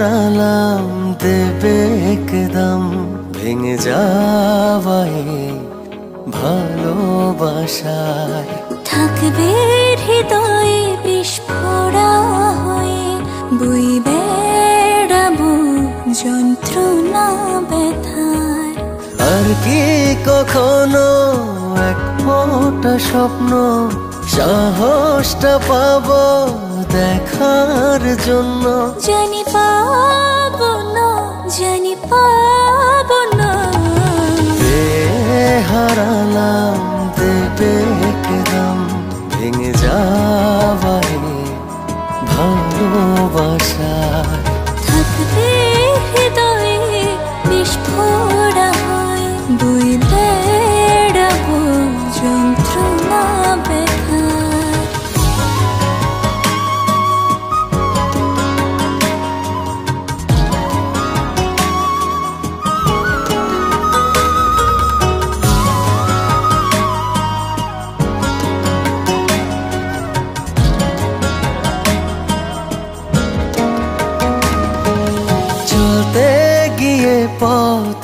হারালাম দেবে একদম ভেঙে যাওয়াই ভালোবাসায় থাকবে হৃদয়ে বিস্ফোরা হয়ে বই যন্ত্রণা ব্যথায় আর কি কখনো এক মোটা স্বপ্ন সাহসটা পাবো দেখার জন্য। জানি পাবো না জানি পাবো না।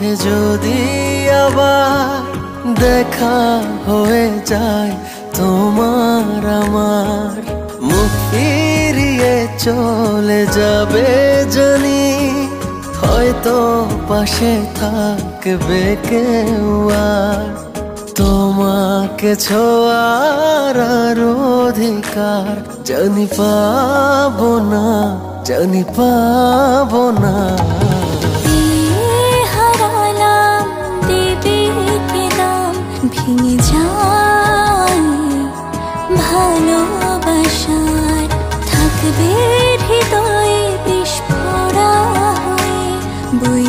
পথে যদি আবার দেখা হয়ে যায়, তোমার আমার মুখ চলে যাবে জানি, হয়তো পাশে থাকবে কেউ আর। তোমাকে ছোঁয়ার অধিকার জানি পাবো না, জানি পাবো না। ভেঙে যায়। ভালোবাসার থাকবে হৃদয়ে বিস্ফোরা হয়ে। বই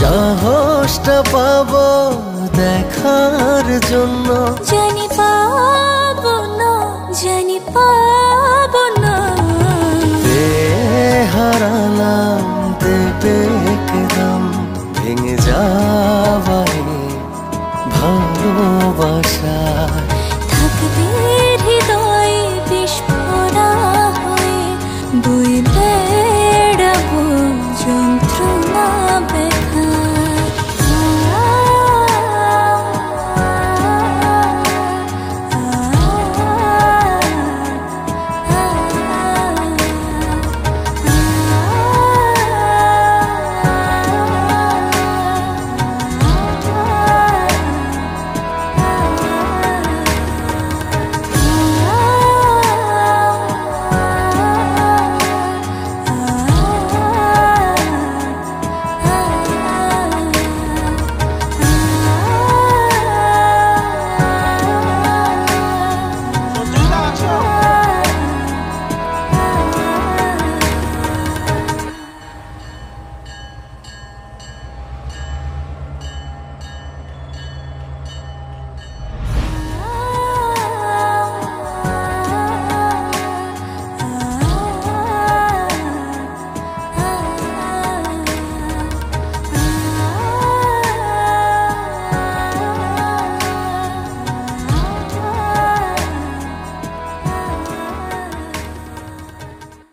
সাহসটা পাব দেখার জন্য। জানি পাবো না জানি পাবো